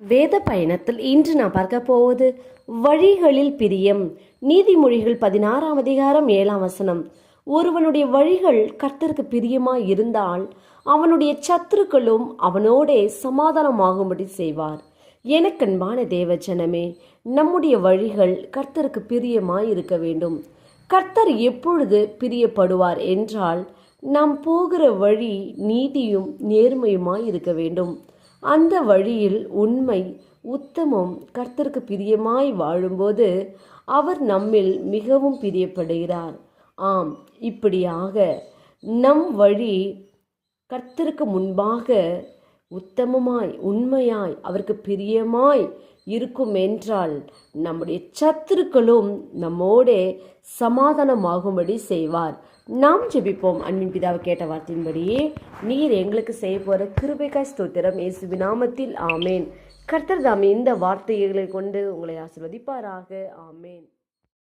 வேத பயணத்தில் இன்று நான் பார்க்க போவது வழிகளில் பிரியம். நீதிமொழிகள் பதினாறாம் அதிகாரம் ஏழாம் வசனம். ஒருவனுடைய வழிகள் கர்த்தருக்கு பிரியமாய் இருந்தால் அவனுடைய சத்துருக்களும் அவனோடே சமாதானமாகும்படி செய்வார். எனக்கன்பான தேவஜனமே நம்முடைய வழிகள் கர்த்தருக்கு பிரியமாய் இருக்க வேண்டும். கர்த்தர் எப்பொழுது பிரியப்படுவார் என்றால் நாம் போகிற வழி நீதியும் நேர்மையுமாய் இருக்க வேண்டும். அந்த வழியில் உண்மை உத்தமம் கர்த்தருக்கு பிரியமாய் வாழும்போது அவர் நம்மில் மிகவும் பிரியப்படுகிறார். ஆம் இப்படியாக நம் வழி கர்த்தருக்கு முன்பாக உத்தமமாய் உண்மையாய் அவருக்கு பிரியமாய் இருக்கும் என்றால் நம்முடைய சத்துருக்களும் நம்மோடே சமாதானமாகும்படி செய்வார். நாம் ஜெபிப்போம். அன்பின் பிதாவை கேட்ட வார்த்தையின்படியே நீர் எங்களுக்கு செய்ய போகிற கிருபைகா ஸ்தோத்திரம். இயேசு நாமத்தில். ஆமேன். கர்த்தர் தாமே இந்த வார்த்தைகளை கொண்டு உங்களை ஆசிர்வதிப்பாராக. ஆமேன்.